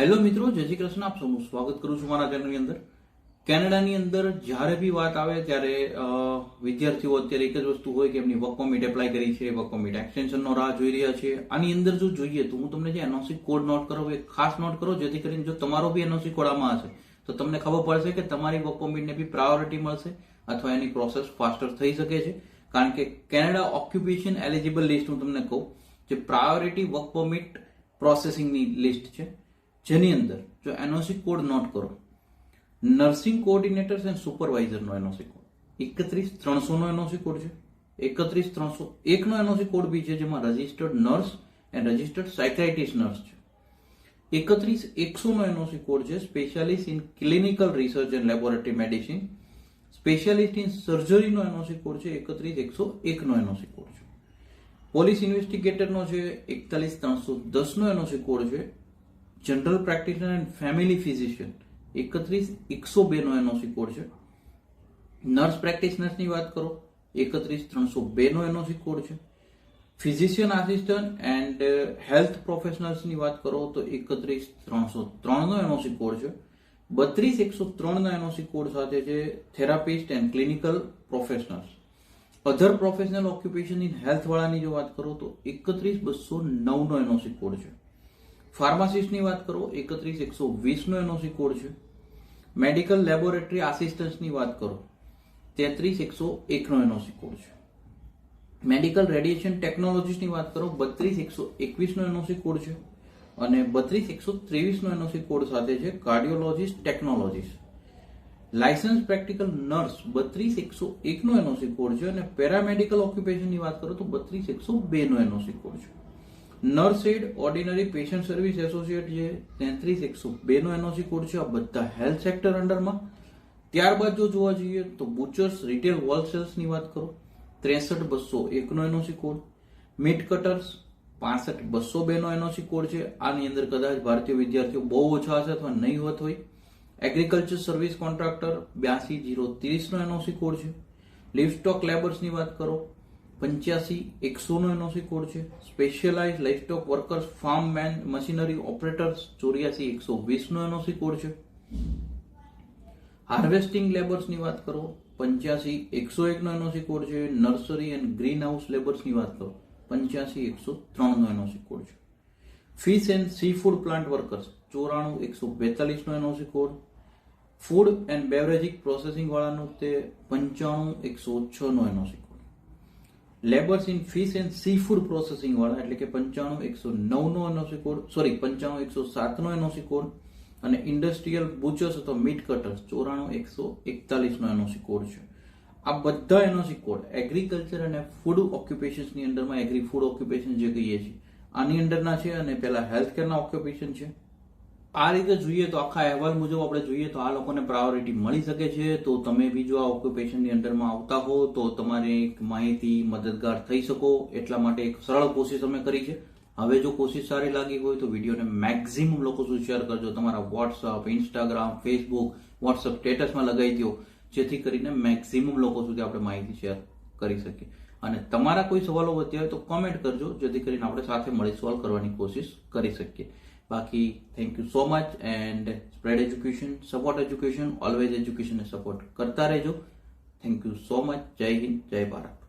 Hello મિત્રો, જય શ્રી કૃષ્ણ. આપ સૌનું સ્વાગત કરું છું મારા ચેનલની અંદર. કેનેડાની અંદર જ્યારે બી વાત આવે ત્યારે વિદ્યાર્થીઓ અત્યારે એક જ વસ્તુ હોય કે એમની વર્ક પરમિટ એપ્લાય કરી છે વર્ક પરમિટ એક્સટેન્શનનો રાહ જોઈ રહ્યા છે. આની અંદર જો જોઈએ તો હું તમને જે એનઓસી કોડ નોટ કરો એ ખાસ નોટ કરો, જેથી કરીને જો તમારો બી એનઓસી કોડ આમાં હશે, તો તમને ખબર પડશે કે તમારી વર્ક પરમિટને બી પ્રાયોરિટી મળશે અથવા એની પ્રોસેસ ફાસ્ટર થઈ શકે છે. કારણ કે કેનેડા ઓક્યુપેશન એલિજિબલ લિસ્ટ હું તમને કહું, જે પ્રાયોરિટી વર્ક પરમિટ પ્રોસેસિંગની લિસ્ટ છે. જેની અંદર જો એનઓસી કોડ નોટ કરો, નર્સિંગ કોઓર્ડિનેટર્સ એન્ડ સુપરવાઇઝરનો એનઓસી કોડ. એકત્રીસ ત્રણસોનો એનઓસી કોડ છે. એકત્રીસ ત્રણસો એકનો એનઓસી કોડ બી છે જેમાં registered nurse and registered psychiatrist nurse છે. એકત્રીસ એકસોનો એનઓસી કોડ છે, specialist in clinical research and laboratory medicine. Specialist in સર્જરીનો NOC code છે, એકત્રીસ એકસો એકનો એનઓસી કોડ છે. પોલીસ ઇન્વેસ્ટિગેટરનો છે, એકતાલીસ ત્રણસો દસનો એનઓસી કોડ છે. General practitioner and family physician એકત્રીસ, એકસો બેનો એનઓસી કોડ છે. નર્સ પ્રેક્ટિશનર્સની વાત કરો, એકત્રીસ, ત્રણસો બેનો એનઓસી કોડ છે. ફિઝિશિયન આસિસ્ટન્ટ એન્ડ હેલ્થ પ્રોફેશનલ્સની વાત કરો તો એકત્રીસ, ત્રણસો ત્રણનો એનઓસી કોડ છે. બત્રીસ, એકસો ત્રણના એનઓસી કોડ સાથે છે therapist and clinical professionals other professional occupation in હેલ્થવાળાની જો વાત કરો તો એકત્રીસ, બસો નવનો એનઓસી કોડ છે. ફાર્માસિસ્ટની વાત કરો, એકત્રીસ, એકસો વીસનો એનઓસી કોડ છે. મેડિકલ લેબોરેટરી આસિસ્ટન્સની વાત કરો, તેત્રીસ, એકસો એકનો એનઓસી કોડ છે. મેડિકલ રેડિયેશન ટેકનોલોજીસની વાત કરો, બત્રીસ, એકસો એકવીસનો એનઓસી કોડ છે અને બત્રીસ, એકસો ત્રેવીસનો એનઓસી કોડ સાથે છે cardiologist technologies. Licence practical nurse, બત્રીસ, એકસો એકનો એનઓસી કોડ છે અને પેરામેડિકલ ઓક્યુપેશનની વાત કરો તો બત્રીસ, એકસો બેનો એનઓસી કોડ છે. Nurse aide ordinary patient service associate જે તેત્રીસ, એકસો બેનો એનઓસી કોડ છે, આ બધા હેલ્થ સેક્ટર અંડરમાં ત્યારબાદ જો જોવા જઈએ તો બુચર્સ રિટેલ હોલસેલ્સની વાત કરો, ત્રેસઠ, બસો એકનો એનઓસી કોડ મીટ કટર્સ પાસઠ, બસો બેનો એનઓસી કોડ છે, આની અંદર કદાચ ભારતીય વિદ્યાર્થીઓ બહુ ઓછા હશે અથવા નહીં હોત હોય. એગ્રીકલ્ચર સર્વિસ કોન્ટ્રાક્ટર બ્યાસી, જીરો ત્રીસનો એનઓસી કોડ છે. લિવસ્ટોક લેબર્સની વાત કરો પંચ્યાસી, એકસોનો એનઓસી કોડ છે. Specialize livestock workers farm man machinery operators ચોર્યાસી, એકસો વીસનો એનઓસી કોડ છે. હાર્વેસ્ટિંગ લેબર્સની વાત કરો, પંચ્યાસી, એકસો એકનો એનઓસી કોડ છે. નર્સરી એન્ડ ગ્રીન હાઉસ લેબર્સની વાત કરો, પંચ્યાસી, એકસો ત્રણનો એનઓસી કોડ છે. Fish and sea food plant workers ચોરાણું, એકસો બેતાલીસનો NOC code. Food and beverage processing વાળાનો તે પંચાણું, એકસો છનો NOC code. Labours in fish and sea food processing વાળા, એટલે કે પંચાણું એકસો નવનો એનઓસી કોડ સોરી પંચાણું એકસો સાતનો એનઓસી કોડ, અને ઇન્ડસ્ટ્રીયલ બુચર્સ અથવા મીટ કટર્સ ચોરાણું એકસો એકતાલીસનો એનઓસી કોડ છે. આ બધા એનઓસી કોડ એગ્રીકલ્ચર અને ફૂડ ઓક્યુપેશન્સની અંડરમાં એગ્રી ફૂડ ઓક્યુપેશન જે કહીએ છીએ, આની અંડરના છે અને પેલા હેલ્થ કેરના ઓક્યુપેશન છે. આ રીતે જોઈએ તો આખા અહેવાલ મુજબ આપણે જોઈએ તો આ લોકોને પ્રાયોરિટી મળી શકે છે. તો તમે બી જો આ ઓક્યુપેશનની અંડરમાં આવતા હો તો તમારે એક માહિતી મદદગાર થઈ શકો. એટલા માટે એક સરળ કોશિશ અમે કરી છે. હવે જો કોશિશ સારી લાગી હોય તો વિડીયોને મેક્ઝિમમ લોકો સુધી શેર કરજો. તમારા વોટ્સઅપ ઇન્સ્ટાગ્રામ ફેસબુક વોટ્સઅપ સ્ટેટસમાં લગાવી દો. જેથી કરીને મેક્ઝિમમ લોકો સુધી આપણે માહિતી શેર કરી શકીએ. અને તમારા કોઈ સવાલો વધ્યા હોય તો કોમેન્ટ કરજો. જેથી કરીને આપણે સાથે મળી સોલ્વ કરવાની કોશિશ કરી શકીએ. બાકી thank you so much and spread education support education always એજ્યુકેશનને support કરતા રહેજો. થેન્ક યુ સો મચ જય હિન્દ, જય ભારત.